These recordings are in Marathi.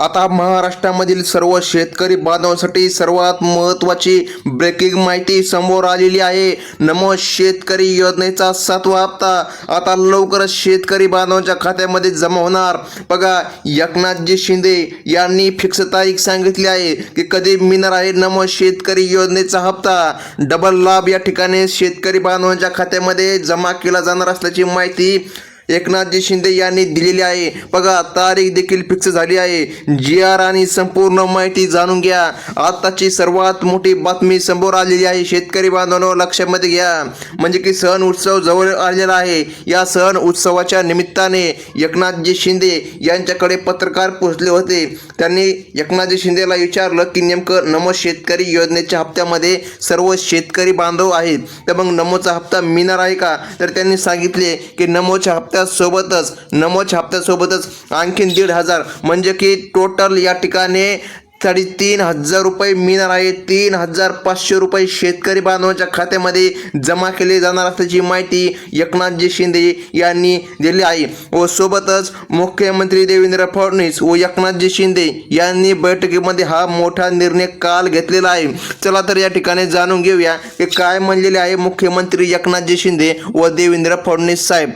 आता महाराष्ट्रामधील सर्व शेतकरी बांधवांसाठी सर्वात महत्त्वाची ब्रेकिंग माहिती समोर आलेली आहे. नमो शेतकरी योजनेचा सातवा हप्ता आता लवकरच शेतकरी बांधवांच्या खात्यामध्ये जमा होणार. बघा एकनाथजी शिंदे यांनी फिक्स तारीख सांगितली आहे की कधी मिळणार आहे नमो शेतकरी योजनेचा हप्ता. डबल लाभ या ठिकाणी शेतकरी बांधवांच्या खात्यामध्ये जमा केला जाणार असल्याची माहिती एकनाथजी शिंदे यांनी दिलेली आहे. बघा तारीख देखील फिक्स झाली आहे. जी आर आणि संपूर्ण माहिती जाणून घ्या. आताची सर्वात मोठी बातमी समोर आलेली आहे. शेतकरी बांधवांनो लक्षामध्ये घ्या. म्हणजे की सण उत्सव जवळ आलेला आहे. या सण उत्सवाच्या निमित्ताने एकनाथजी शिंदे यांच्याकडे पत्रकार पोहोचले होते. त्यांनी एकनाथजी शिंदेला विचारलं की नेमकं नमो शेतकरी योजनेच्या हप्त्यामध्ये सर्व शेतकरी बांधव आहेत. तर मग नमोचा हप्ता मिळणार आहे का? तर त्यांनी सांगितले की नमोच्या हप्त्यासोबतच नमोच्या हप्त्यासोबतच आणखीन दीड हजार. म्हणजे की टोटल या ठिकाणी साडेतीन हजार रुपये मिळणार आहे. तीन हजार पाचशे रुपये शेतकरी बांधवांच्या खात्यामध्ये जमा केले जाणार असल्याची माहिती एकनाथजी शिंदे यांनी दिली आहे. व सोबतच मुख्यमंत्री देवेंद्र फडणवीस व एकनाथजी शिंदे यांनी बैठकीमध्ये हा मोठा निर्णय काल घेतलेला आहे. चला तर या ठिकाणी जाणून घेऊया की काय म्हणलेले आहे मुख्यमंत्री एकनाथजी शिंदे व देवेंद्र फडणवीस साहेब.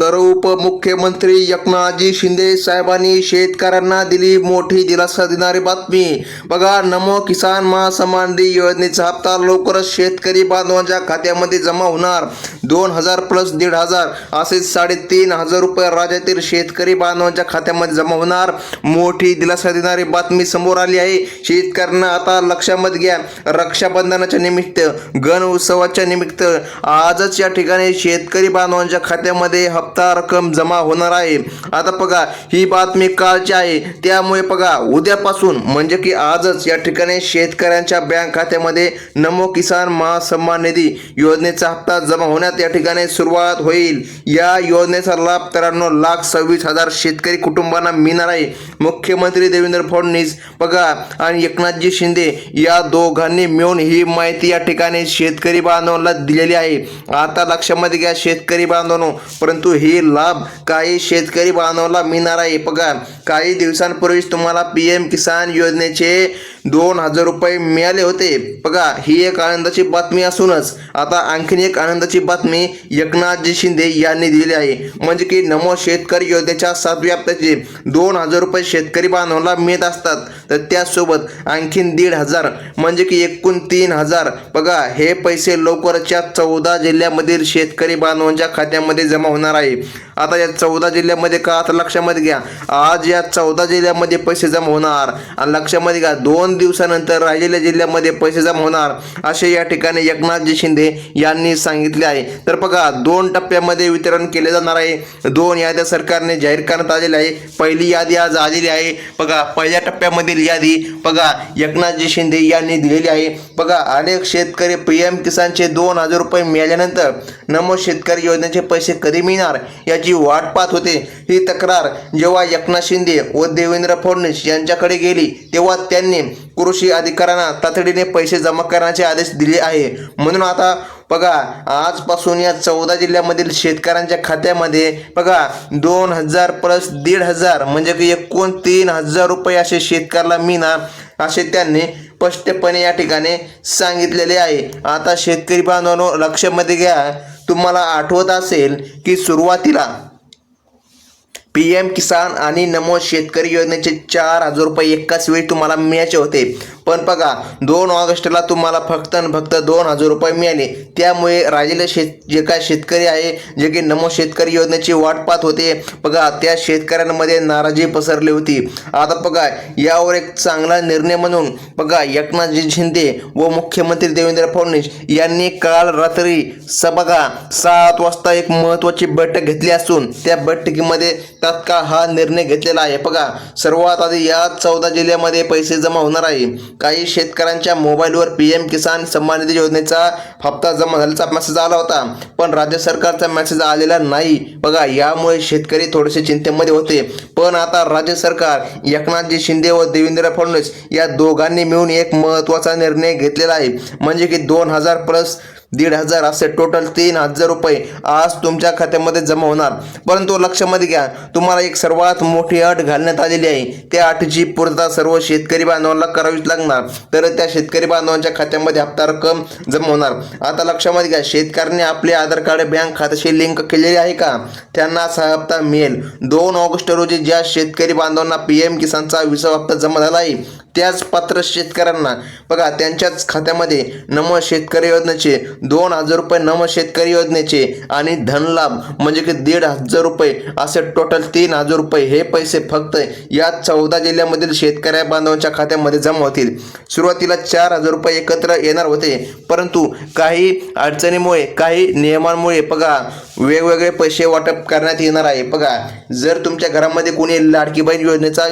तर उपमुख्यमंत्री एकनाथजी शिंदे साहेबांनी शेतकऱ्यांना दिली मोठी दिलासा देणारी बातमी. बघा नमो किसान महासन्मान निधी योजनेचा हप्ता लवकरच शेतकरी बांधवांच्या खात्यामध्ये जमा होणार. दोन हजार प्लस दीड हजार असे साडेतीन हजार रुपये राज्यातील शेतकरी बांधवांच्या खात्यामध्ये जमा होणार. मोठी दिलासा देणारी बातमी समोर आली आहे. शेतकऱ्यांना आता लक्षामध्ये घ्या रक्षाबंधनाच्या निमित्त गण उत्सवाच्या निमित्त. आजच या ठिकाणी शेतकरी बांधवांच्या खात्यामध्ये हप्ता हप्ता रक्कम जमा होणार आहे. आता बघा ही बातमी कालची आहे. त्यामुळे बघा उद्यापासून म्हणजे की आजच या ठिकाणी शेतकऱ्यांच्या बँक खात्यामध्ये नमो किसान महासन्मान निधी योजनेचा हप्ता जमा होण्यात या ठिकाणी सुरुवात होईल. या योजनेचा लाभ त्र्याण्णव लाख सव्वीस हजार शेतकरी कुटुंबांना मिळणार आहे. मुख्यमंत्री देवेंद्र फडणवीस बघा आणि एकनाथजी शिंदे या दोघांनी मिळून ही माहिती या ठिकाणी शेतकरी बांधवांना दिलेली आहे. आता लक्षामध्ये घ्या शेतकरी बांधवांनो परंतु ही लाभ काही शेतकरी बांधवांना मिळणार आहे. बघा काही दिवसांपूर्वीच तुम्हाला पी एम किसान योजनेचे दोन हजार रुपये मिळाले होते. बघा ही एक आनंदाची बातमी असूनच आता आणखीन एक आनंदाची बातमी एकनाथजी शिंदे यांनी दिली आहे. म्हणजे की नमो शेतकरी योजनेच्या सातव्या हप्त्याचे दोन हजार रुपये शेतकरी बांधवांना मिळत असतात. तर त्यासोबत आणखीन दीड हजार म्हणजे की एकूण तीन हजार. बघा हे पैसे लवकरच्या चौदा जिल्ह्यामधील शेतकरी बांधवांच्या खात्यामध्ये जमा होणार आहे. आता या चौदा जिल्ह्यामध्ये का? आता लक्षामध्ये घ्या. आज या चौदा जिल्ह्यामध्ये पैसे जमा होणार. आणि लक्षामध्ये घ्या दोन दोन दिवसानंतर राहिलेल्या जिल्ह्यामध्ये पैसे जमा होणार असे या ठिकाणी एकनाथजी शिंदे यांनी सांगितले आहे. तर बघा दोन टप्प्यामध्ये वितरण केले जाणार आहे. दोन याद्या सरकारने जाहीर करण्यात आलेल्या आहे. पहिली यादी आज आलेली आहे. बघा पहिल्या टप्प्यामधील यादी बघा एकनाथजी शिंदे यांनी दिलेली आहे. बघा अनेक शेतकरी पी एम किसानचे दोन हजार रुपये मिळाल्यानंतर नमो शेतकरी योजनेचे पैसे कधी मिळणार याची वाट पाहत होते. ही तक्रार जेव्हा एकनाथ शिंदे व देवेंद्र फडणवीस यांच्याकडे गेली तेव्हा त्यांनी कृषी अधिकाऱ्यांना तातडीने पैसे जमा करण्याचे आदेश दिले आहे. म्हणून आता बघा आजपासून या चौदा जिल्ह्यामधील शेतकऱ्यांच्या खात्यामध्ये बघा दोन हजार प्लस दीड हजार म्हणजे की एकूण तीन हजार रुपये असे शेतकऱ्याला मिळणार असे त्यांनी स्पष्टपणे या ठिकाणी सांगितलेले आहे. आता शेतकरी बांधवांनो लक्षामध्ये घ्या तुम्हाला आठवत असेल की सुरुवातीला पी एम किसान आणि नमो शेतकरी योजनेचे चार हजार रुपये एकाच वेळी तुम्हाला मिळायचे होते. पण बघा दोन ऑगस्टला तुम्हाला फक्त आणि फक्त दोन हजार रुपये मिळाले. त्यामुळे राहिलेले शेत जे काय शेतकरी आहे जे की नमो शेतकरी योजनेची वाट पाहत होते बघा त्या शेतकऱ्यांमध्ये नाराजी पसरली होती. आता बघा यावर एक चांगला निर्णय म्हणून बघा एकनाथजी शिंदे व मुख्यमंत्री देवेंद्र फडणवीस यांनी काल रात्री स बघा सात वाजता एक महत्त्वाची बैठक घेतली असून त्या बैठकीमध्ये तात्काळ हा निर्णय घेतलेला आहे. बघा सर्वात आधी या चौदा जिल्ह्यामध्ये पैसे जमा होणार आहे. काही शेतकऱ्यांच्या मोबाईलवर पी एम किसान सन्मान निधी योजनेचा हप्ता जमा झाल्याचा मेसेज आला होता. पण राज्य सरकारचा मेसेज आलेला नाही. बघा यामुळे शेतकरी थोडेसे चिंतेमध्ये होते. पण आता राज्य सरकार एकनाथजी शिंदे व देवेंद्र फडणवीस या दोघांनी मिळून एक महत्त्वाचा निर्णय घेतलेला आहे. म्हणजे की दोन हजार प्लस दीड हजार असे टोटल तीन हजार रुपये आज तुमच्या खात्यामध्ये जमा होणार. परंतु लक्षामध्ये घ्या तुम्हाला एक सर्वात मोठी अट घालण्यात आलेली आहे. त्या अटीची पूर्तता सर्व शेतकरी बांधवांना करावीच लागणार. तर त्या शेतकरी बांधवांच्या खात्यामध्ये हप्ता रक्कम जमा होणार. आता लक्षामध्ये घ्या शेतकऱ्यांनी आपले आधार कार्ड बँक खात्याशी लिंक केलेले आहे का? त्यांना हा हप्ता मिळेल. दोन ऑगस्ट रोजी ज्या शेतकरी बांधवांना पी एम किसानचा विसा हप्ता जमा झाला आहे त्याच पात्र शेतकऱ्यांना. बघा त्यांच्याच खात्यामध्ये नम शेतकरी योजनेचे दोन हजार रुपये नम शेतकरी योजनेचे आणि धनलाभ म्हणजे की दीड हजार रुपये असे टोटल तीन हजार रुपये हे पैसे फक्त या चौदा जिल्ह्यामधील शेतकऱ्या बांधवांच्या खात्यामध्ये जमा होतील. सुरुवातीला चार हजार रुपये एकत्र येणार होते परंतु काही अडचणीमुळे काही नियमांमुळे बघा वेगवेगळे पैसे वाटप करण्यात येणार आहे. बघा जर तुमच्या घरामध्ये कोणी लाडकी बहीण योजनेचा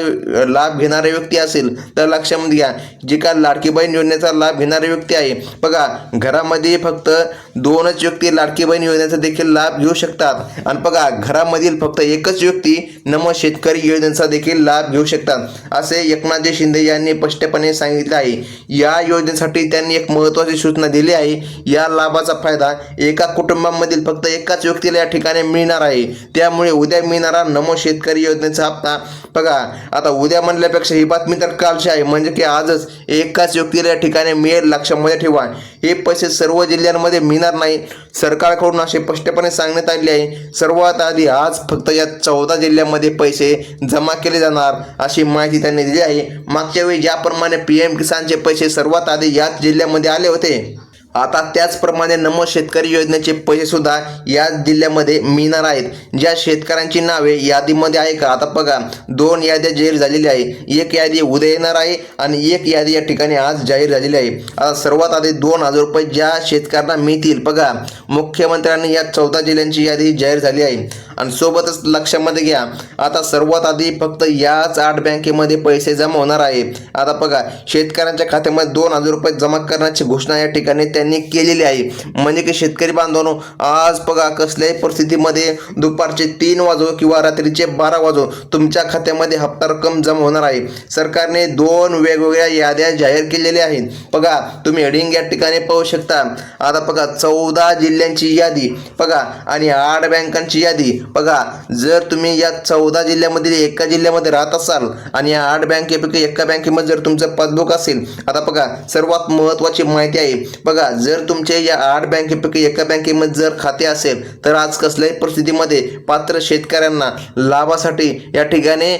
लाभ घेणारा व्यक्ती असेल तर लक्षामध्ये घ्या जे का लाडकी बहीण योजनेचा लाभ घेणारा व्यक्ती आहे. बघा घरामध्ये फक्त दोनच व्यक्ती लाडकी बहीण योजनेचा देखील लाभ घेऊ शकतात. आणि बघा घरामधील फक्त एकच व्यक्ती नम शेतकरी योजनेचा देखील लाभ घेऊ शकतात. असे एकनाथजी शिंदे यांनी स्पष्टपणे सांगितले आहे. या योजनेसाठी त्यांनी एक महत्त्वाची सूचना दिली आहे. या लाभाचा फायदा एका कुटुंबामधील फक्त एकाच व्यक्तीला या ठिकाणी मिळणार आहे. त्यामुळे उद्या मिळणारा नमो शेतकरी योजनेचा हप्ता बघा आता उद्या म्हणल्यापेक्षा ही बातमी तर कालची आहे. म्हणजे की आजच एकाच व्यक्तीला या ठिकाणी मिळेल लक्षामध्ये ठेवा. हे पैसे सर्व जिल्ह्यांमध्ये मिळणार नाही. सरकारकडून असे स्पष्टपणे सांगण्यात आले आहे. सर्वात आधी आज फक्त या चौदा जिल्ह्यामध्ये पैसे जमा केले जाणार अशी माहिती त्यांनी दिली आहे. मागच्या वेळी ज्याप्रमाणे पी एम किसानचे पैसे सर्वात आधी याच जिल्ह्यामध्ये आले होते. आता त्याचप्रमाणे नमो शेतकरी योजनेचे पैसे सुद्धा याच जिल्ह्यामध्ये मिळणार आहेत. ज्या शेतकऱ्यांची नावे यादीमध्ये आहे का? आता बघा दोन याद्या जाहीर झालेल्या आहे. एक यादी उद्या येणार आहे आणि एक यादी या ठिकाणी आज जाहीर झालेली आहे. आता सर्वात आधी दोन हजार रुपये ज्या शेतकऱ्यांना मिळतील बघा मुख्यमंत्र्यांनी या चौदा जिल्ह्यांची यादी जाहीर झाली आहे. आणि सोबतच लक्षामध्ये घ्या आता सर्वात आधी फक्त याच आठ बँकेमध्ये पैसे जमा होणार आहे. आता बघा शेतकऱ्यांच्या खात्यामध्ये दोन हजार रुपये जमा करण्याची घोषणा या ठिकाणी त्यांनी केलेली आहे. म्हणजे की शेतकरी बांधवांनो आज बघा कसल्याही परिस्थितीमध्ये दुपारचे तीन वाजो किंवा रात्रीचे बारा वाजो तुमच्या खात्यामध्ये हप्ता रक्कम जमा होणार आहे. सरकारने दोन वेगवेगळ्या याद्या जाहीर केलेल्या आहेत. बघा तुम्ही हेडिंग या ठिकाणी पाहू शकता. आता बघा चौदा जिल्ह्यांची यादी. बघा आणि आठ बँकांची यादी. बघा जर तुम्ही या चौदा जिल्ह्यामधील एका जिल्ह्यामध्ये राहत असाल आणि या आठ बँकेपैकी एका बँकेमध्ये जर तुमचं पासबुक असेल आता बघा सर्वात महत्त्वाची माहिती आहे. बघा जर तुमच्या या आठ बँकेपैकी एका बँकेमध्ये जर खाते असेल तर आज कसल्याही परिस्थितीमध्ये पात्र शेतकऱ्यांना लाभासाठी या ठिकाणी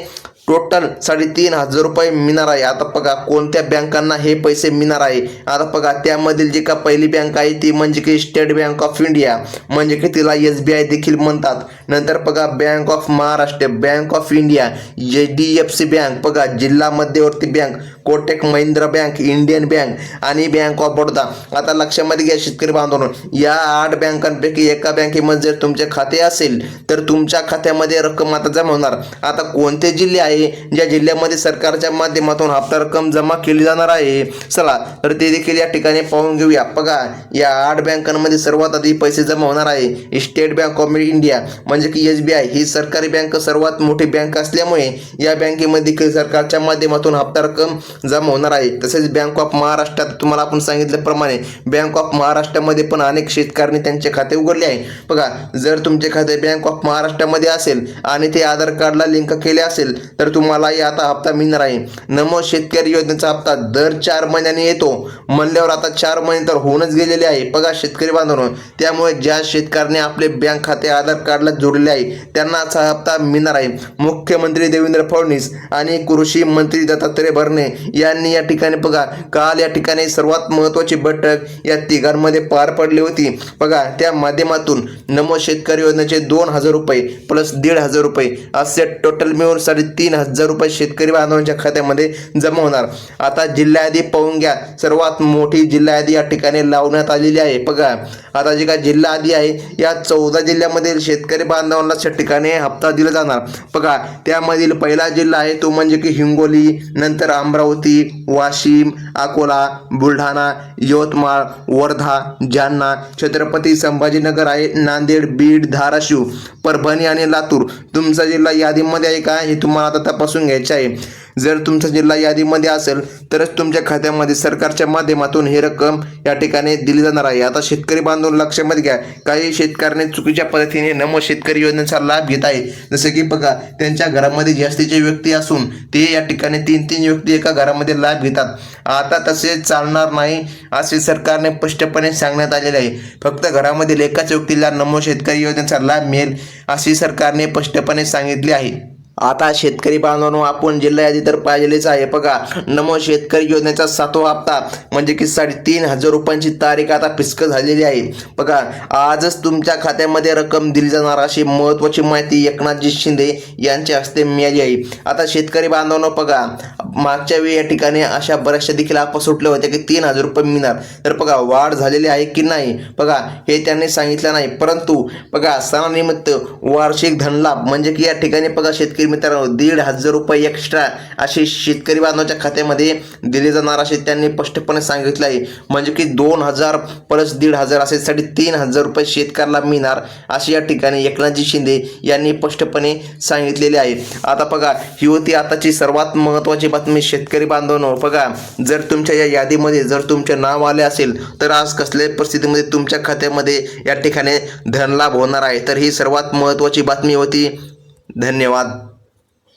टोटल साडेतीन हजार रुपये मिळणार आहे. आता बघा कोणत्या बँकांना हे पैसे मिळणार आहे? आता बघा त्यामधील जी का पहिली बँक आहे ती म्हणजे की स्टेट बँक ऑफ इंडिया म्हणजे की तिला एस बी आय देखील म्हणतात. नंतर बघा bank of Maharashtra bank of India H D F C bank बघा जिल्हा मध्यवर्ती bank Kotak Mahindra bank Indian bank आणि बँक ऑफ बडोदा आता लक्षामध्ये घ्या शेतकरी बांधवांनो या आठ बँकांपैकी एका बँकेमध्ये जर तुमचे खाते असेल तर तुमच्या खात्यामध्ये रक्कम आता जमा होणार. आता कोणते जिल्हे आहे ज्या जिल्ह्यामध्ये सरकारच्या माध्यमातून हप्ता रक्कम जमा केली जाणार आहे? चला तर ते देखील या ठिकाणी पाहून घेऊया. बघा या आठ बँकांमध्ये सर्वात आधी पैसे जमा होणार आहे स्टेट बँक ऑफ इंडिया म्हणजे म्हणजे की एस बी आय ही सरकारी बँक सर्वात मोठी बँक असल्यामुळे या बँकेमध्ये सरकारच्या माध्यमातून हप्ता रक्कम जमा होणार आहे. तसेच बँक ऑफ महाराष्ट्रात तुम्हाला आपण सांगितल्याप्रमाणे बँक ऑफ महाराष्ट्रामध्ये पण अनेक शेतकऱ्यांनी त्यांचे खाते उघडले आहे. बघा जर तुमचे खाते बँक ऑफ महाराष्ट्रामध्ये असेल आणि ते आधार कार्डला लिंक केले असेल तर तुम्हालाही आता हप्ता मिळणार आहे. नमो शेतकरी योजनेचा हप्ता दर चार महिन्याने येतो. म्हणल्यावर आता चार महिने तर होऊनच गेलेले आहे. बघा शेतकरी बांधवांनो त्यामुळे ज्या शेतकऱ्याने आपले बँक खाते आधार कार्डला जोडले आहे. त्यांनाच हा हप्ता मिळणार आहे. मुख्यमंत्री देवेंद्र फडणवीस आणि कृषी मंत्री दत्तात्रय भरणे यांनी या ठिकाणी बघा काल या ठिकाणी सर्वात महत्त्वाची बैठक या तिघांमध्ये पार पडली होती. बघा त्या माध्यमातून नमो शेतकरी योजनेचे दोन हजार रुपये प्लस दीड हजार रुपये असे टोटल मिळून साडेतीन हजार रुपये शेतकरी बांधवांच्या खात्यामध्ये जमा होणार. आता जिल्हायादी पाहून घ्या सर्वात मोठी जिल्हायादी या ठिकाणी लावण्यात आलेली आहे. बघा आता जी काय जिल्हा यादी आहे या चौदा जिल्ह्यामधील शेतकरी बांधवांना ठिकाणी हप्ता दिला जाणार. बघा त्यामधील पहिला जिल्हा आहे तो म्हणजे की हिंगोली नंतर अमरावती वाशिम अकोला बुलढाणा यवतमाळ वर्धा जालना छत्रपती संभाजीनगर आहे नांदेड बीड धाराशिव परभणी आणि लातूर. तुमचा जिल्हा यादीमध्ये आहे का? हे तुम्हाला आता तपासून घ्यायचे आहे. जर तुमचा जिल्हा यादीमध्ये असेल तरच तुमच्या खात्यामध्ये सरकारच्या माध्यमातून ही रक्कम या ठिकाणी दिली जाणार आहे. आता शेतकरी बांधव लक्षामध्ये घ्या. काही शेतकऱ्यांनी चुकीच्या पद्धतीने नमो शेतकरी योजनेचा लाभ घेत आहे जसे की बघा त्यांच्या घरामध्ये जास्तीचे व्यक्ती असून ते या ठिकाणी तीन तीन व्यक्ती एका घरामध्ये लाभ घेतात. आता तसे चालणार नाही असे सरकारने स्पष्टपणे सांगण्यात आलेले आहे. फक्त घरामधील एकाच व्यक्तीला नमो शेतकरी योजनेचा लाभ मिळेल असे सरकारने स्पष्टपणे सांगितले आहे. आता शेतकरी बांधवांनो आपण जिल्हा यादी तर पाहिलेलीच आहे. बघा नमो शेतकरी योजनेचा सातवा हप्ता म्हणजे की साडेतीन हजार रुपयांची तारीख आता फिस्क झालेली आहे. बघा आजच तुमच्या खात्यामध्ये रक्कम दिली जाणार. अशी महत्वाची माहिती एकनाथजी शिंदे यांच्या हस्ते मिळाली आहे. आता शेतकरी बांधवांनो बघा मागच्या वेळी या ठिकाणी अशा बऱ्याचशा देखील आपण सुटल्या होत्या की तीन हजार रुपये मिळणार. तर बघा वाढ झालेली आहे की नाही? बघा हे त्यांनी सांगितलं नाही. परंतु बघा सणानिमित्त वार्षिक धनलाभ म्हणजे की या ठिकाणी बघा शेतकरी मित्रांनो दीड हजार रुपये एक्स्ट्रा असे शेतकरी बांधवाच्या खात्यामध्ये दिले जाणार असे त्यांनी स्पष्टपणे सांगितलं आहे म्हणजे की दोन हजार प्लस दीड हजार असे साडेतीन हजार रुपये शेतकऱ्याला मिळणार असे या ठिकाणी एकनाथजी शिंदे यांनी स्पष्टपणे सांगितलेले आहे. आता बघा ही होती आताची सर्वात महत्त्वाची बातमी शेतकरी बांधवांनो. बघा जर तुमच्या या यादीमध्ये जर तुमचे नाव आले असेल तर आज कसल्याही परिस्थितीमध्ये तुमच्या खात्यामध्ये या ठिकाणी धनलाभ होणार आहे. तर ही सर्वात महत्त्वाची बातमी होती. धन्यवाद.